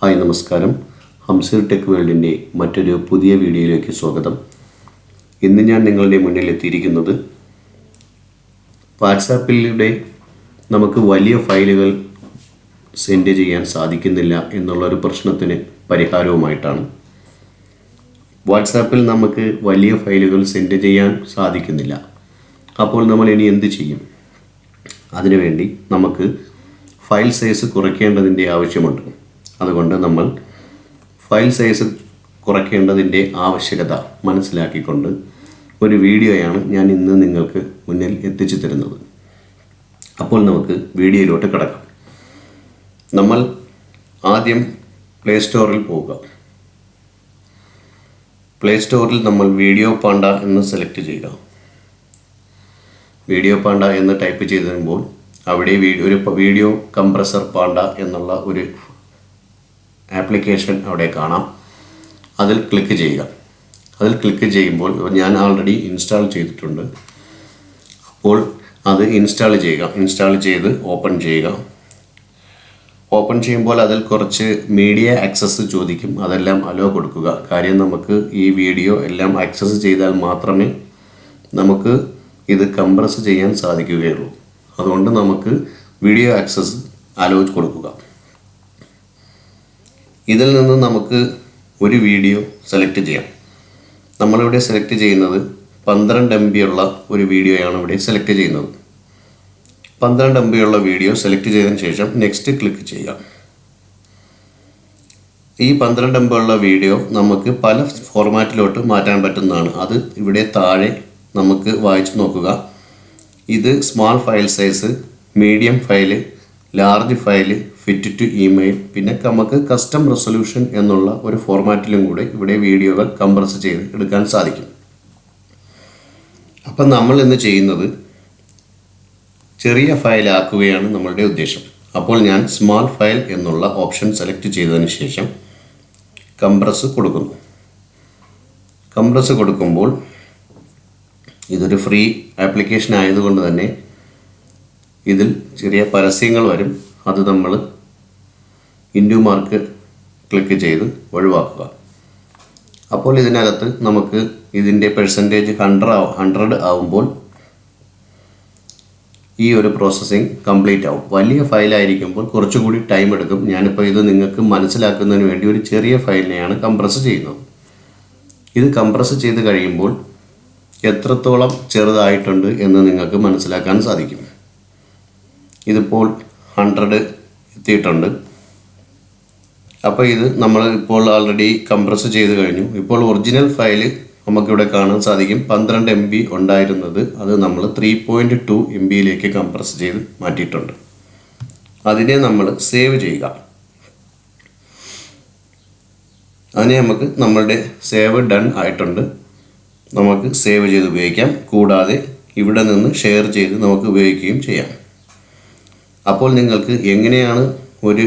Hi നമസ്കാരം. ഹംസർ tech വേൾഡിന്റെ മറ്റൊരു പുതിയ വീഡിയോയിലേക്ക് സ്വാഗതം. ഇന്ന് ഞാൻ നിങ്ങളുടെ മുന്നിൽ എത്തിയിരിക്കുന്നത് വാട്സാപ്പിലൂടെ നമുക്ക് വലിയ ഫയലുകൾ സെൻഡ് ചെയ്യാൻ സാധിക്കുന്നില്ല എന്നുള്ളൊരു പ്രശ്നത്തിന് പരിഹാരവുമായിട്ടാണ്. വാട്സാപ്പിൽ നമുക്ക് വലിയ ഫയലുകൾ സെൻഡ് ചെയ്യാൻ സാധിക്കുന്നില്ല. അപ്പോൾ നമ്മൾ ഇനി എന്ത് ചെയ്യും? അതിനുവേണ്ടി നമുക്ക് ഫയൽ സൈസ് കുറയ്ക്കേണ്ടതിന്റെ ആവശ്യമുണ്ട്. അതുകൊണ്ട് നമ്മൾ ഫയൽ സൈസ് കുറയ്ക്കേണ്ടതിന്റെ ആവശ്യകത മനസ്സിലാക്കിക്കൊണ്ട് ഒരു വീഡിയോയാണ് ഞാൻ ഇന്ന് നിങ്ങൾക്ക് മുന്നിൽ എത്തിച്ചു തരുന്നത്. അപ്പോൾ നമുക്ക് വീഡിയോയിലോട്ട് കിടക്കാം. നമ്മൾ ആദ്യം പ്ലേ സ്റ്റോറിൽ പോവുക. പ്ലേ സ്റ്റോറിൽ നമ്മൾ വീഡിയോ പാണ്ട എന്ന് സെലക്ട് ചെയ്യുക. വീഡിയോ പാണ്ട എന്ന് ടൈപ്പ് ചെയ്ത് കഴിയുമ്പോൾ അവിടെ വീഡിയോ ഒരു വീഡിയോ കംപ്രസർ പാണ്ട എന്നുള്ള ഒരു ആപ്ലിക്കേഷൻ അവിടെ കാണാം. അതിൽ ക്ലിക്ക് ചെയ്യുക. അതിൽ ക്ലിക്ക് ചെയ്യുമ്പോൾ ഞാൻ ആൾറെഡി ഇൻസ്റ്റാൾ ചെയ്തിട്ടുണ്ട്. അപ്പോൾ അത് ഇൻസ്റ്റാൾ ചെയ്യുക. ഇൻസ്റ്റാൾ ചെയ്ത് ഓപ്പൺ ചെയ്യുക. ഓപ്പൺ ചെയ്യുമ്പോൾ അതിൽ കുറച്ച് മീഡിയ ആക്സസ് ചോദിക്കും. അതെല്ലാം അലോ കൊടുക്കുക. കാര്യം നമുക്ക് ഈ വീഡിയോ എല്ലാം ആക്സസ് ചെയ്താൽ മാത്രമേ നമുക്ക് ഇത് കംപ്രസ് ചെയ്യാൻ സാധിക്കുകയുള്ളൂ. അതുകൊണ്ട് നമുക്ക് വീഡിയോ ആക്സസ് അലോ കൊടുക്കുക. ഇതിൽ നിന്ന് നമുക്ക് ഒരു വീഡിയോ സെലക്ട് ചെയ്യാം. നമ്മളിവിടെ സെലക്ട് ചെയ്യുന്നത് പന്ത്രണ്ട് എം ബി ഉള്ള ഒരു വീഡിയോയാണ് ഇവിടെ സെലക്ട് ചെയ്യുന്നത്. പന്ത്രണ്ട് എം ബി ഉള്ള വീഡിയോ സെലക്ട് ചെയ്തതിന് ശേഷം നെക്സ്റ്റ് ക്ലിക്ക് ചെയ്യാം. ഈ പന്ത്രണ്ട് എം ബി ഉള്ള വീഡിയോ നമുക്ക് പല ഫോർമാറ്റിലോട്ട് മാറ്റാൻ പറ്റുന്നതാണ്. അത് ഇവിടെ താഴെ നമുക്ക് വായിച്ചു നോക്കുക. ഇത് small file size medium file large file fit to email പിന്നെ നമുക്ക് കസ്റ്റം റെസൊല്യൂഷൻ എന്നുള്ള ഒരു ഫോർമാറ്റിലും കൂടെ ഇവിടെ വീഡിയോകൾ കംപ്രസ് ചെയ്ത് എടുക്കാൻ സാധിക്കും. അപ്പം നമ്മൾ ഇന്ന് ചെയ്യുന്നത് ചെറിയ ഫയലാക്കുകയാണ് നമ്മളുടെ ഉദ്ദേശം. അപ്പോൾ ഞാൻ സ്മാൾ ഫയൽ എന്നുള്ള ഓപ്ഷൻ സെലക്ട് ചെയ്തതിന് ശേഷം കംപ്രസ് കൊടുക്കുന്നു. കംപ്രസ് കൊടുക്കുമ്പോൾ ഇതൊരു ഫ്രീ ആപ്ലിക്കേഷൻ ആയതുകൊണ്ട് തന്നെ ഇതിൽ ചെറിയ പരസ്യങ്ങൾ വരും. അത് നമ്മൾ ഇൻഡു മാർക്ക് ക്ലിക്ക് ചെയ്ത് ഒഴിവാക്കുക. അപ്പോൾ ഇതിനകത്ത് നമുക്ക് ഇതിന്റെ പെർസെന്റേജ് ഹൺഡ്രഡ് ഹൺഡ്രഡ് ആവുമ്പോൾ ഈ ഒരു പ്രോസസ്സിങ് കംപ്ലീറ്റ് ആവും. വലിയ ഫയലായിരിക്കുമ്പോൾ കുറച്ചുകൂടി ടൈം എടുക്കും. ഞാനിപ്പോൾ ഇത് നിങ്ങൾക്ക് മനസ്സിലാക്കുന്നതിന് വേണ്ടി ഒരു ചെറിയ ഫയലിനെയാണ് കംപ്രസ് ചെയ്യുന്നത്. ഇത് കംപ്രസ് ചെയ്ത് കഴിയുമ്പോൾ എത്രത്തോളം ചെറുതായിട്ടുണ്ട് എന്ന് നിങ്ങൾക്ക് മനസ്സിലാക്കാൻ സാധിക്കും. ഇതിപ്പോൾ ഹൺഡ്രഡ് എത്തിയിട്ടുണ്ട്. അപ്പോൾ ഇത് നമ്മൾ ഇപ്പോൾ ആൾറെഡി കംപ്രസ് ചെയ്ത് കഴിഞ്ഞു. ഇപ്പോൾ ഒറിജിനൽ ഫയൽ നമുക്കിവിടെ കാണാൻ സാധിക്കും. പന്ത്രണ്ട് എം ബി ഉണ്ടായിരുന്നത്. അത് നമ്മൾ ത്രീ പോയിന്റ് ടു എം ബിയിലേക്ക് കംപ്രസ് ചെയ്ത് മാറ്റിയിട്ടുണ്ട്. അതിനെ നമ്മൾ സേവ് ചെയ്യുക. അതിനെ നമുക്ക് നമ്മളുടെ സേവ് ഡൺ ആയിട്ടുണ്ട്. നമുക്ക് സേവ് ചെയ്ത് ഉപയോഗിക്കാം. കൂടാതെ ഇവിടെ നിന്ന് ഷെയർ ചെയ്ത് നമുക്ക് ഉപയോഗിക്കുകയും ചെയ്യാം. അപ്പോൾ നിങ്ങൾക്ക് എങ്ങനെയാണ് ഒരു